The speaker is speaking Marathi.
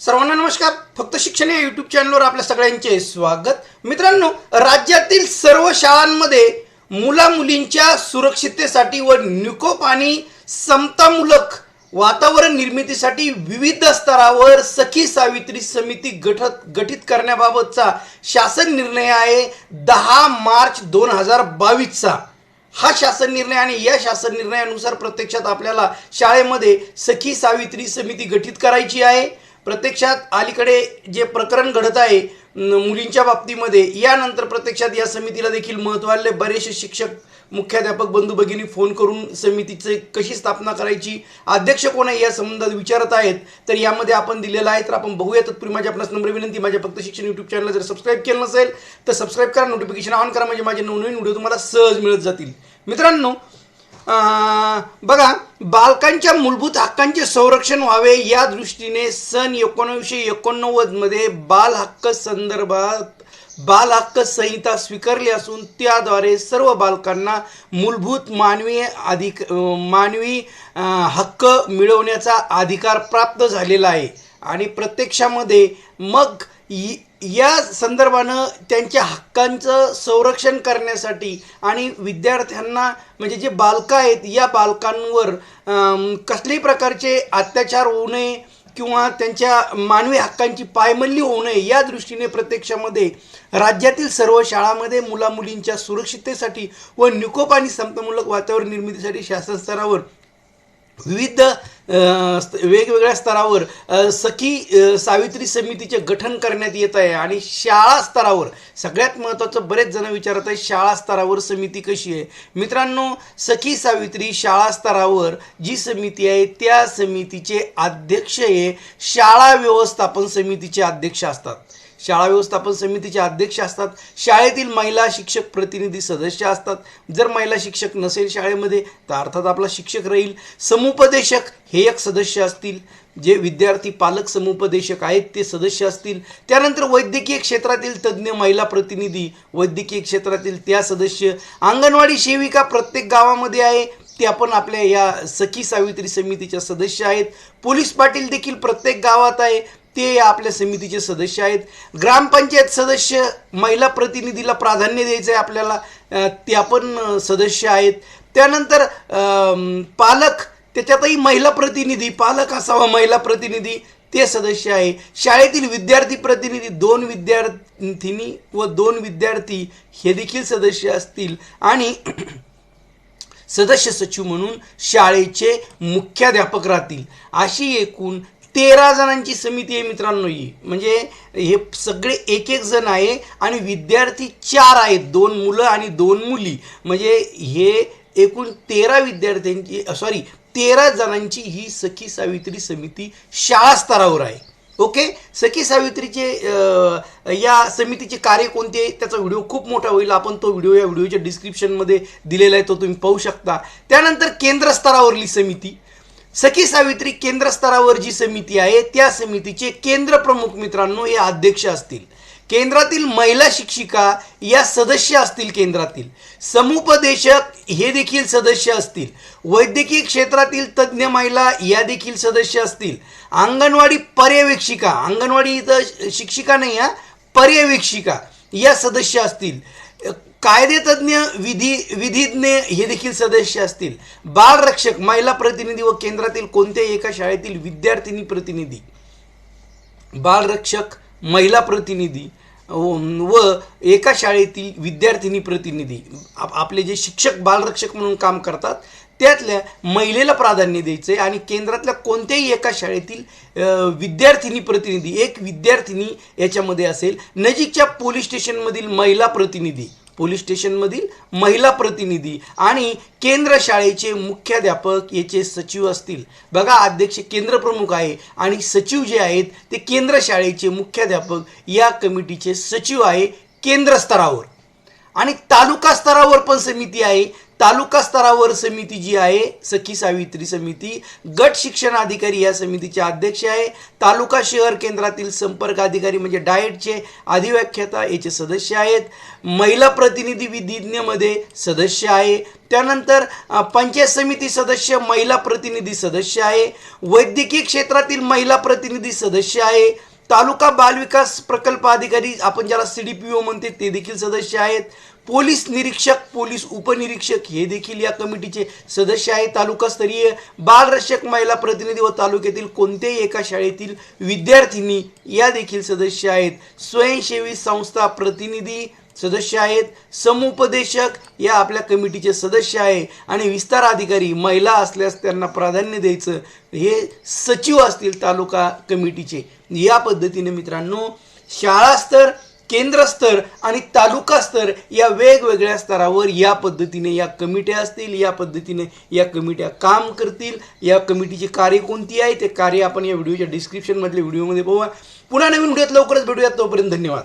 सर्वांना नमस्कार. फक्त शिक्षण या युट्यूब चॅनलवर आपल्या सगळ्यांचे स्वागत. मित्रांनो राज्यातील सर्व शाळांमध्ये मुला मुलींच्या सुरक्षिततेसाठी व निकोप आणि समतामूलक वातावरण निर्मितीसाठी विविध स्तरावर सखी सावित्री समिती गठत गठीत करण्याबाबतचा शासन निर्णय आहे दहा मार्च दोन हजार बावीसचा. हा शासन निर्णय आणि या शासन निर्णयानुसार प्रत्यक्षात आपल्याला शाळेमध्ये सखी सावित्री समिती गठीत करायची आहे. प्रत्यक्षात अलीकडे जे प्रकरण घडत आहे मुलींच्या बाबतीमध्ये यानंतर प्रत्यक्षात या समितीला देखील महत्त्व आले बरेचसे शिक्षक मुख्याध्यापक बंधू भगिनी फोन करून समितीचे कशी स्थापना करायची अध्यक्ष कोण आहे या संबंधात विचारत आहेत. तर यामध्ये आपण दिलेला आहे तर आपण बघूया. तत्पूर्वी माझ्या आपणास नम्र विनंती माझ्या फक्त शिक्षण यूट्यूब चॅनल जर सबस्क्राईब केलं नसेल तर सबस्क्राईब करा नोटिफिकेशन ऑन करा म्हणजे माझे नवनवीन व्हिडिओ तुम्हाला सहज मिळत जातील. मित्रांनो बघा बालकांच्या मूलभूत हक्कांचे संरक्षण व्हावे या दृष्टीने सन एकोणीसशे एकोणनव्वदमध्ये बाल हक्क संदर्भात बाल हक्क संहिता स्वीकारली असून त्याद्वारे सर्व बालकांना मूलभूत मानवी अधिक मानवी हक्क मिळवण्याचा अधिकार प्राप्त झालेला आहे. आणि प्रत्यक्षामध्ये मग या संदर्भानं त्यांच्या हक्कांचं संरक्षण करण्यासाठी आणि विद्यार्थ्यांना म्हणजे जे बालकं आहेत या बालकांवर कसल्याही प्रकारचे अत्याचार होऊ नये किंवा त्यांच्या मानवी हक्कांची पायमल्ली होऊ नये या दृष्टीने प्रत्यक्षामध्ये राज्यातील सर्व शाळांमध्ये मुलामुलींच्या सुरक्षिततेसाठी व निकोप आणि समतमूलक वातावरण निर्मितीसाठी शासन स्तरावर विविध वेगवेगळ्या स्तरावर सखी सावित्री समितीचे गठन करण्यात येत आहे आणि शाळा स्तरावर. सगळ्यात महत्त्वाचं बरेच जण विचारत आहे शाळा स्तरावर समिती कशी आहे? मित्रांनो सखी सावित्री शाळा स्तरावर जी समिती आहे त्या समितीचे अध्यक्ष हे शाळा व्यवस्थापन समितीचे अध्यक्ष असतात. शाळा व्यवस्थापन समितीचे अध्यक्ष असतात. शाळेतील महिला शिक्षक प्रतिनिधी सदस्य असतात. जर महिला शिक्षक नसेल शाळेमध्ये तर अर्थात आपला शिक्षक राहील. समुपदेशक हे एक सदस्य असतील. जे विद्यार्थी पालक समुपदेशक आहेत ते सदस्य असतील. त्यानंतर वैद्यकीय क्षेत्रातील तज्ज्ञ महिला प्रतिनिधी वैद्यकीय क्षेत्रातील त्या सदस्य. अंगणवाडी सेविका प्रत्येक गावामध्ये आहे. ते आपण आपल्या या सखी सावित्री समितीच्या सदस्य आहेत. पोलीस पाटील देखील प्रत्येक गावात आहे. ते आपल्या समितीचे सदस्य आहेत. ग्रामपंचायत सदस्य महिला प्रतिनिधीला प्राधान्य द्यायचं आहे आपल्याला त्या पण सदस्य आहेत. त्यानंतर पालक त्याच्यातही महिला प्रतिनिधी पालक असावा महिला प्रतिनिधी ते सदस्य आहे. शाळेतील विद्यार्थी प्रतिनिधी दोन विद्यार्थिनी व दोन विद्यार्थी हे देखील सदस्य असतील. आणि सदस्य सचिव म्हणून शाळेचे मुख्याध्यापक राहतील. अशी एकूण तेरा जणांची समिती आहे मित्रांनो ही. म्हणजे हे सगळे एक एक जण आहे आणि विद्यार्थी चार आहेत. दोन मुलं आणि दोन मुली. म्हणजे हे एकूण तेरा विद्यार्थ्यांची सॉरी तेरा जणांची ही सखी सावित्री समिती शाळा स्तरावर आहे. ओके सखी सावित्रीचे या समितीचे कार्य कोणते त्याचा व्हिडिओ खूप मोठा होईल. आपण तो व्हिडिओ या व्हिडिओच्या डिस्क्रिप्शनमध्ये दिलेला आहे तो तुम्ही पाहू शकता. त्यानंतर केंद्र स्तरावरली समिती. सखी सावित्री केंद्र स्तरावर जी समिती आहे त्या समितीचे केंद्र प्रमुख मित्रांनो हे अध्यक्ष असतील. केंद्रातील महिला शिक्षिका या सदस्य असतील केंद्रातील. समुपदेशक हे देखील सदस्य असतील. वैद्यकीय क्षेत्रातील तज्ज्ञ महिला या देखील सदस्य असतील. अंगणवाडी पर्यवेक्षिका अंगणवाडी इथं शिक्षिका नाही हा पर्यवेक्षिका या सदस्य असतील. कायदेतज्ञ विधी विधिज्ञ हे देखील सदस्य असतील. बालरक्षक महिला प्रतिनिधी व केंद्रातील कोणत्याही एका शाळेतील विद्यार्थिनी प्रतिनिधी. बालरक्षक महिला प्रतिनिधी व एका शाळेतील विद्यार्थिनी प्रतिनिधी. आप- आपले जे शिक्षक बालरक्षक म्हणून काम करतात त्यातल्या महिलेला प्राधान्य द्यायचं आहे आणि केंद्रातल्या कोणत्याही एका शाळेतील विद्यार्थिनी प्रतिनिधी एक विद्यार्थिनी याच्यामध्ये असेल. नजीकच्या पोलीस स्टेशनमधील महिला प्रतिनिधी. पोलीस स्टेशनमधील महिला प्रतिनिधी आणि केंद्र शाळेचे मुख्याध्यापक याचे सचिव असतील. बघा अध्यक्ष केंद्र प्रमुख आहे आणि सचिव जे आहेत ते केंद्र शाळेचे मुख्याध्यापक या कमिटीचे सचिव आहे केंद्र स्तरावर. आणि तालुका स्तरावर पण समिती आहे. तालुका स्तरावर समिती जी आहे सखी सावित्री समिती गट शिक्षण अधिकारी या समितीचे अध्यक्ष आहे. तालुका शहर केंद्रातील संपर्क अधिकारी म्हणजे डाएटचे अधिव्याख्याता याचे सदस्य आहेत. महिला प्रतिनिधी विधिज्ञमध्ये सदस्य आहे. त्यानंतर पंचायत समिती सदस्य महिला प्रतिनिधी सदस्य आहे. वैद्यकीय क्षेत्रातील महिला प्रतिनिधी सदस्य आहे. तालुका बालविकास प्रकल्प अधिकारी आपण ज्याला सी डी पी ओ म्हणते ते देखील सदस्य आहेत. पोलीस निरीक्षक पोलीस उपनिरीक्षक हे देखील या कमिटीचे सदस्य आहेत. तालुकास्तरीय बालरक्षक महिला प्रतिनिधी व तालुक्यातील कोणत्याही एका शाळेतील विद्यार्थिनी या देखील सदस्य आहेत. स्वयंसेवी संस्था प्रतिनिधी सदस्य आहेत. समुपदेशक या आपल्या कमिटीचे सदस्य आहे. आणि विस्तार अधिकारी महिला असल्यास त्यांना प्राधान्य द्यायचं. हे सचिव असतील तालुका कमिटीचे. या पद्धतीने मित्रांनो शाळास्तर केंद्रस्तर आणि तालुका स्तर या वेगवेगळ्या स्तरावर या पद्धतीने या कमिट्या असतील या पद्धतीने या कमिट्या काम करतील. या कमिटीची कार्य कोणती आहे? ते कार्य आपण या व्हिडिओच्या डिस्क्रिप्शनमधल्या व्हिडिओमध्ये पाहूया पुन्हा नवीन व्हिडिओत लवकरच भेटूयात. तोपर्यंत धन्यवाद.